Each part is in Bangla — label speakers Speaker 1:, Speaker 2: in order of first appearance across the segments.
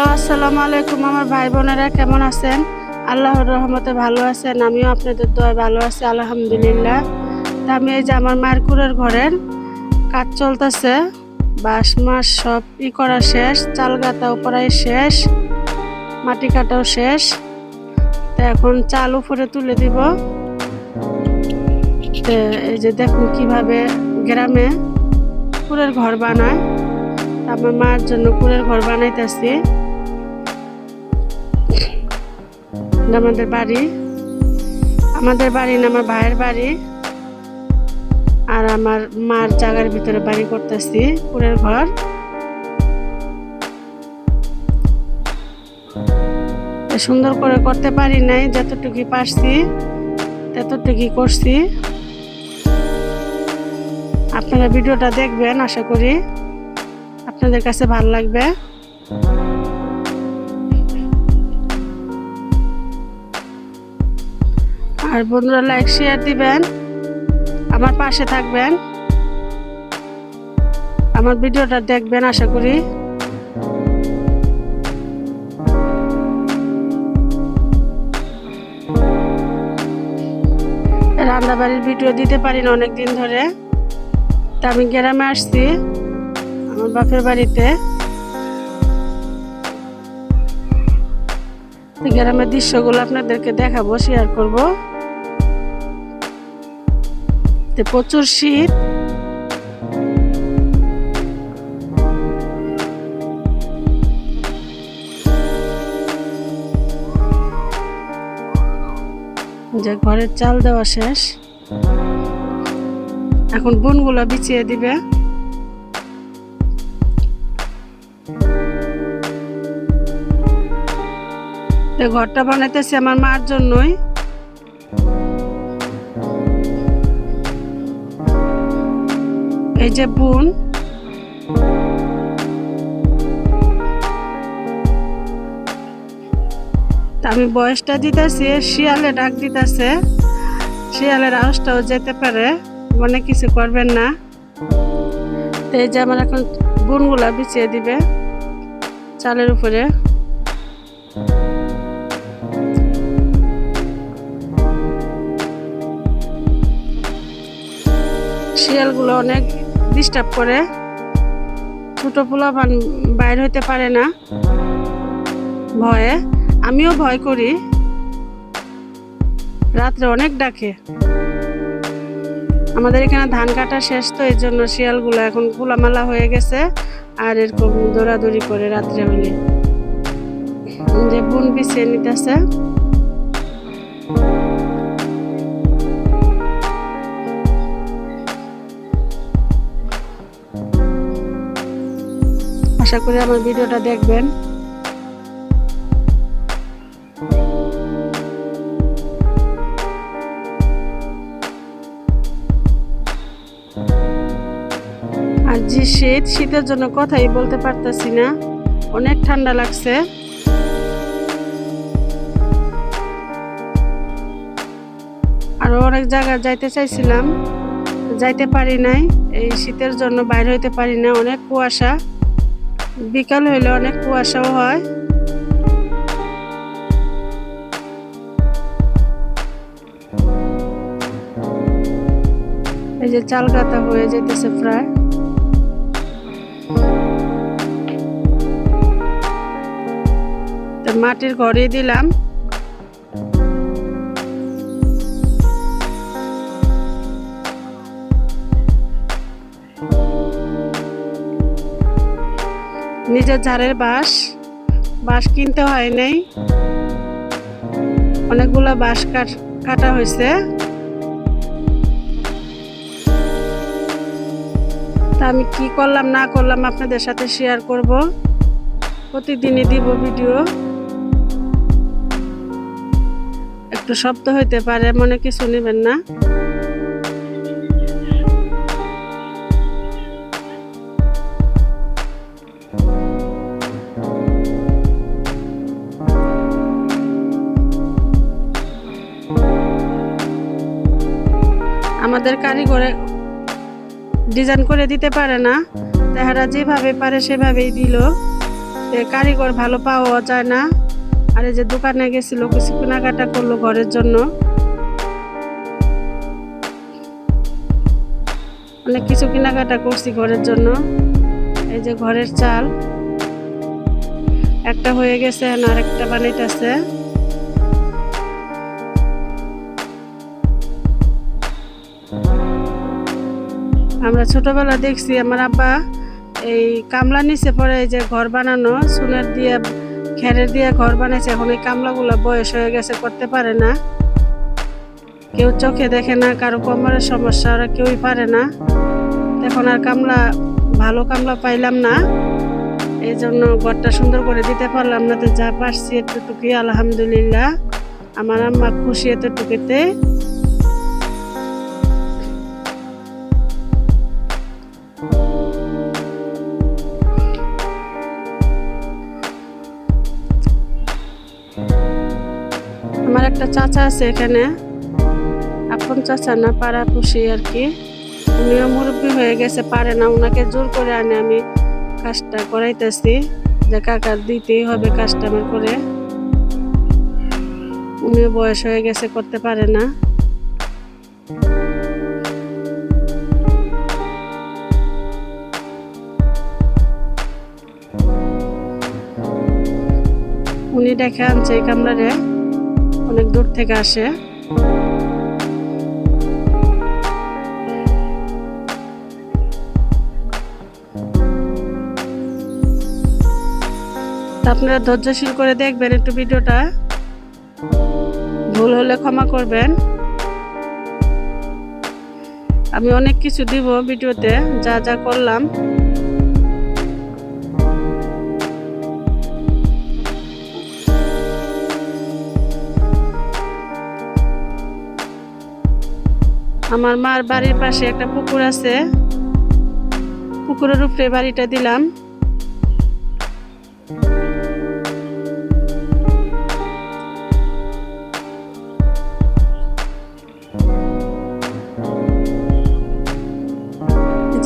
Speaker 1: হ্যালো, আসসালামু আলাইকুম আমার ভাই বোনেরা, কেমন আছেন? আল্লাহর রহমতে ভালো আছেন, আমিও আপনাদের দোয়া ভালো আছি, আলহামদুলিল্লাহ। তা আমি এই যে আমার মায়ের কুড়ের ঘরের কাজ চলতেছে বাঁশ মাস সব ই করা শেষ, চাল গাতাও প্রায় শেষ, মাটি কাটাও শেষ। তো এখন চাল উপরে তুলে দিব। তো এই যে দেখুন কীভাবে গ্রামে কুড়ের ঘর বানায়। আমার মার জন্য কুড়ের ঘর বানাইতেছি। আমাদের বাড়ি। আমাদের বাড়ি না, আমার ভাইয়ের বাড়ি। আর আমার মার জায়গার ভিতরে বাড়ি করতেছি কুড়ের ঘর। সুন্দর করে করতে পারি নাই যতটুকু পারছি ততটুকু করছি। আপনারা ভিডিওটা দেখবেন, আশা করি। আপনাদের কাছে ভালো লাগবে। আর বন্ধুরা লাইক শেয়ার দিবেন। আমার পাশে থাকবেন। আমার ভিডিওটা দেখবেন, আশা করি। রান্নাবাড়ির ভিডিও দিতে পারি না অনেক দিন ধরে। তা আমি গ্রামে আসছি, আমার বাপের বাড়িতে। গ্রামের দৃশ্যগুলো আপনাদেরকে দেখাবো শেয়ার করব। তো প্রচুর শীত। যে ঘরের চাল দেওয়া শেষ। এখন বুনগুলো বিছিয়ে দিবে। ঘরটা বানাইতেছি আমার মার জন্যই। এই যে বোন। আমি বয়সটা দিতেছি, শিয়ালে ডাক দিতেছে। শিয়ালের আওয়াজটাও যেতে পারে, মনে কিছু করবেন না। তো এই যে আমার এখন বোনগুলা বিছিয়ে দিবে, চালের উপরে। শিয়ালগুলো অনেক ডিস্টার্ব করে। ছোট পোলাপান বাইর হইতে পারে না। ভয়ে। আমিও ভয় করি। রাত্রে অনেক ডাকে। আমাদের এখানে ধান কাটা শেষ তো, এই জন্য শিয়ালগুলো এখন খোলামেলা হয়ে গেছে। আর এরকম দৌড়াদৌড়ি করে রাত্রে হলে। যে বোন বিছিয়ে নিতেছে। আশা করি আমার ভিডিওটা দেখবেন। আর যে শীত, শীতের জন্য কথাই বলতে পারতেছি না। অনেক ঠান্ডা লাগছে। আরও অনেক জায়গায় যাইতে চাইছিলাম। যাইতে পারি নাই। এই শীতের জন্য বাইরে হইতে পারি না। অনেক কুয়াশা। বিকাল হইলে অনেক কুয়াশাও হয়। এই যে চাল গাতা হয়ে যেতেছে প্রায়। মাটির ঘরে দিলাম। নিজের ঝাড়ের বাঁশ বাঁশ কিনতে হয় নাই। অনেকগুলো বাঁশ কাট কাটা হয়েছে তা আমি কি করলাম, না করলাম আপনাদের সাথে শেয়ার করব। প্রতিদিনই দিব ভিডিও একটু শব্দ হইতে পারে, মনে কিছু নেবেন না। আমাদের কারিগরে ডিজাইন করে দিতে পারে না। তাহারা যেভাবে পারে সেভাবেই দিল। কারিগর ভালো পাওয়া যায় না। আর এই যে দোকানে গেছিল, কিছু কেনাকাটা করল ঘরের জন্য। অনেক কিছু কেনাকাটা করছি ঘরের জন্য। এই যে ঘরের চাল। একটা হয়ে গেছে আর একটা বানাইতেছে। আমরা ছোটবেলা দেখছি, আমার আব্বা এই কামলা নিচে পরে এই যে ঘর বানানো সুনের দিয়ে খেরের দিয়ে ঘর বানাইছে। এখন এই কামলাগুলো বয়স হয়ে গেছে, করতে পারে না। কেউ চোখে দেখে না, কারও কোমরের সমস্যা, ওরা কেউই পারে না। এখন আর কামলা, ভালো কামলা পাইলাম না। এই জন্য ঘরটা সুন্দর করে দিতে পারলাম না, তো যা পারছি এতটুকুই, আলহামদুলিল্লাহ। আমার আম্মা খুশি এতটুকুতে। একটা চাচা আছে এখানে। আপন চাচা না পাড়া পুষি আর কি। উনিও মুরব্বী হয়ে গেছে, পারে না ওনাকে জোর করে আনে, আমি কাজটা করাইতেছি। যে কাকার দিতেই হবে কাজটা আমার করে। উনিও বয়স হয়ে গেছে, করতে পারে না। উনি ডেকে আনছে এই কামরারে। অনেক দূর থেকে আসে। আপনারা ধৈর্যশীল করে দেখবেন একটু ভিডিওটা। ভুল হলে ক্ষমা করবেন। আমি অনেক কিছু দিব ভিডিওতে, যা যা করলাম। আমার মার বাড়ির পাশে একটা পুকুর আছে। পুকুরের উপরে বাড়িটা দিলাম।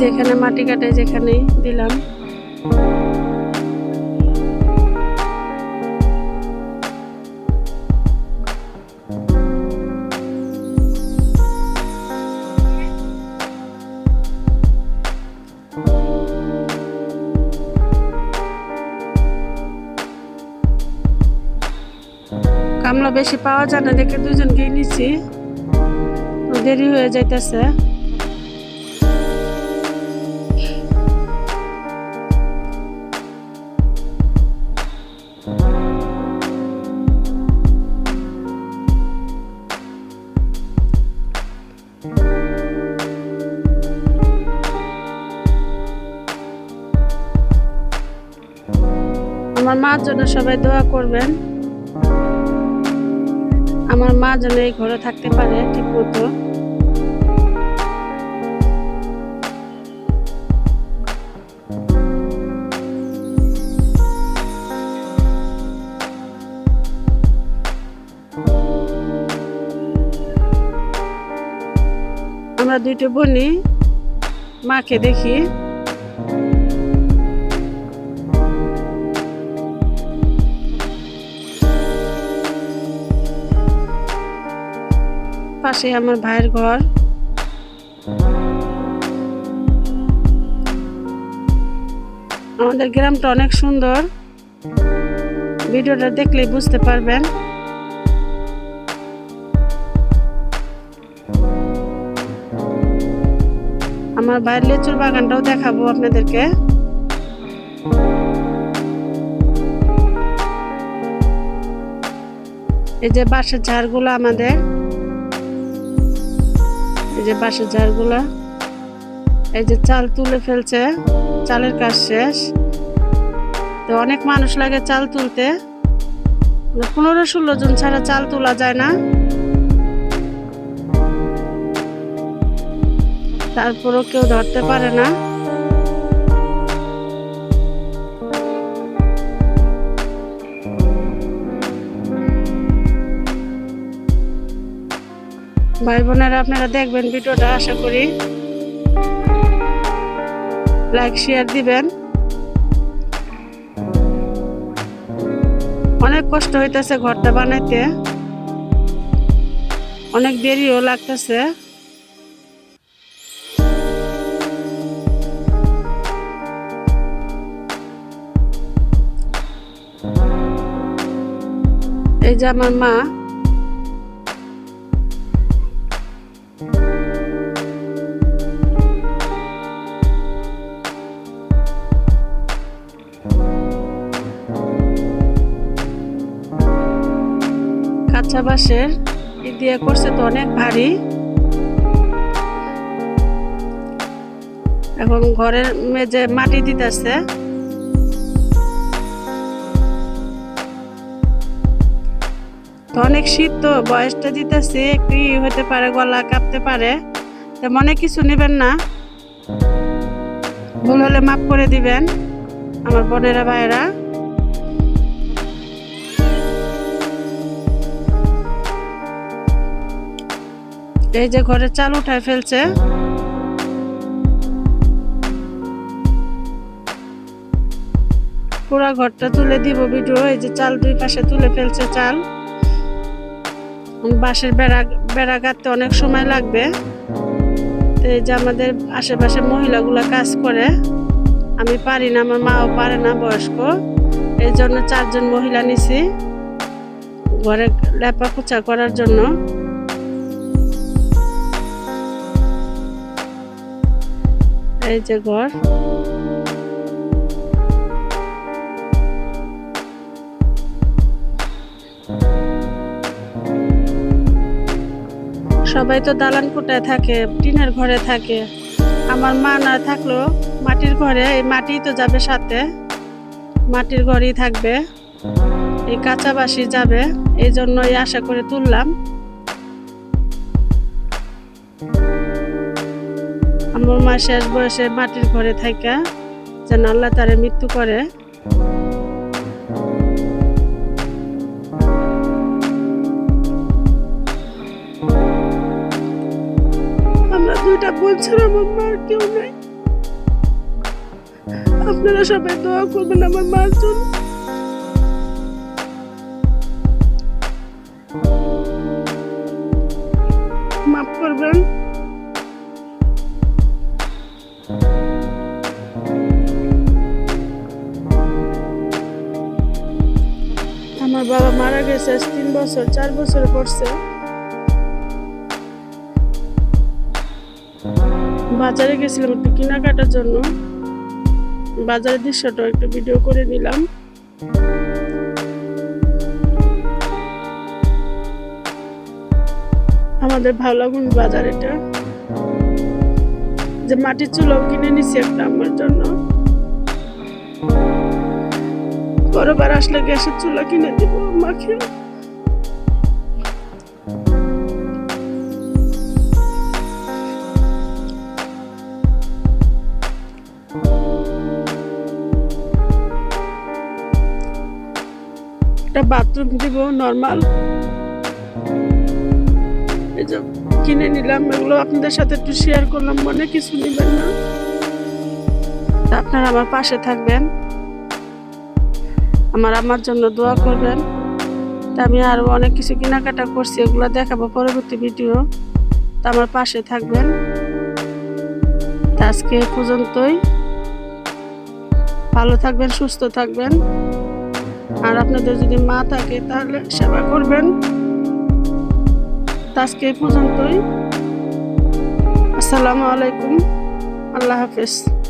Speaker 1: যেখানে মাটি কাটে, যেখানেই দিলাম। কামলা বেশি পাওয়া যায় না দেখে দুজনকেই নিচ্ছি দেরি হয়ে যাইতেছে। আমার মার জন্য সবাই দোয়া করবেন। আমার মা যেন এই ঘরে থাকতে পারে, ঠিক মতো। আমরা দুইটা বোনই মাকে দেখি। পাশে আমার ভাইয়ের ঘর। আমাদের গ্রামটা অনেক সুন্দর। ভিডিওটা দেখলেই বুঝতে পারবেন। আমার ভাইয়ের লেচুর বাগানটাও দেখাবো আপনাদেরকে। এই যে বাঁশের ঝাড়গুলো আমাদের। এই যে বাঁশের ঝাড়গুলো এই যে চাল তুলে ফেলছে, চালের কাজ শেষ। তো অনেক মানুষ লাগে চাল তুলতে। মানে পনেরো ষোলো জন ছাড়া চাল তোলা যায় না। তারপরও কেউ ধরতে পারে না। ভাই বোনেরা, আপনারা দেখবেন ভিডিওটা, আশা করি। লাইক শেয়ার দিবেন। অনেক কষ্ট হইতেছে ঘরটা বানাইতে। অনেক দেরিও লাগতেছে। এই যে আমার মা ই দিয়ে করছে তো অনেক ভারী। এখন ঘরের মেঝে মাটি দিতেছে। অনেক শীত তো, বয়সটা দিতেছে, একটু হতে পারে, গলা কাঁপতে পারে। তো মনে কিছু নেবেন না। ভুল হলে মাফ করে দিবেন, আমার বোনেরা ভাইরা এই যে ঘরে চাল উঠায় ফেলছে। পুরা ঘরটা তুলে দিব ভিডিও, এই যে চাল দুই পাশে তুলে ফেলছে চাল। বাঁশের বেড়া বেড়া গাঁথতে অনেক সময় লাগবে। তো এই যে আমাদের আশেপাশে মহিলাগুলা কাজ করে, আমি পারি না, আমার মাও পারে না বয়স্ক। এই জন্য চারজন মহিলা নিছি, ঘরে লেপা পোছা করার জন্য। এই যে ঘর। সবাই তো দালান কোটায় থাকে, টিনের ঘরে থাকে। আমার মা না থাকলেও মাটির ঘরে, এই মাটি তো যাবে সাথে। মাটির ঘরেই থাকবে। এই কাঁচা বাসি যাবে, এই জন্যই আশা করে তুললাম। আমার মা শেষ বয়সে মাটির ঘরে থাকা যেন আল্লাহ তারে মৃত্যু করে। আমরা দুইটা বোন ছাড়া আমার মার কেউ নাই। আপনারা সবাই দোয়া করবেন আমার মার জন্য। আমার বাবা মারা গেছে তিন বছর, চার বছর পড়ছে। বাজারে গেছিলাম একটু কেনাকাটার জন্য। বাজারের দৃশ্যটা একটু ভিডিও করে নিলাম। আমাদের ভালো লাগুন বাজার এটা। যে মাটির চুলাও কিনে নিছি একটা আমার জন্য। পরেরবার আসলে গ্যাসের চুলা কিনে দিব মাকে একটা বাথরুম দিব নর্মাল এই যে কিনে নিলাম, এগুলো আপনাদের সাথে একটু শেয়ার করলাম, মনে কিছু নেবেন না। আপনারা আমার পাশে থাকবেন। আমার আমার জন্য দোয়া করবেন। তা আমি আরও অনেক কিছু কেনাকাটা করছি, এগুলো দেখাবো পরবর্তী ভিডিও তা আমার পাশে থাকবেন। তা আজকে পর্যন্তই। ভালো থাকবেন, সুস্থ থাকবেন। আর আপনাদের যদি মা থাকে তাহলে সেবা করবেন। আজকে পর্যন্তই। আসসালামু আলাইকুম। আল্লাহ হাফেজ।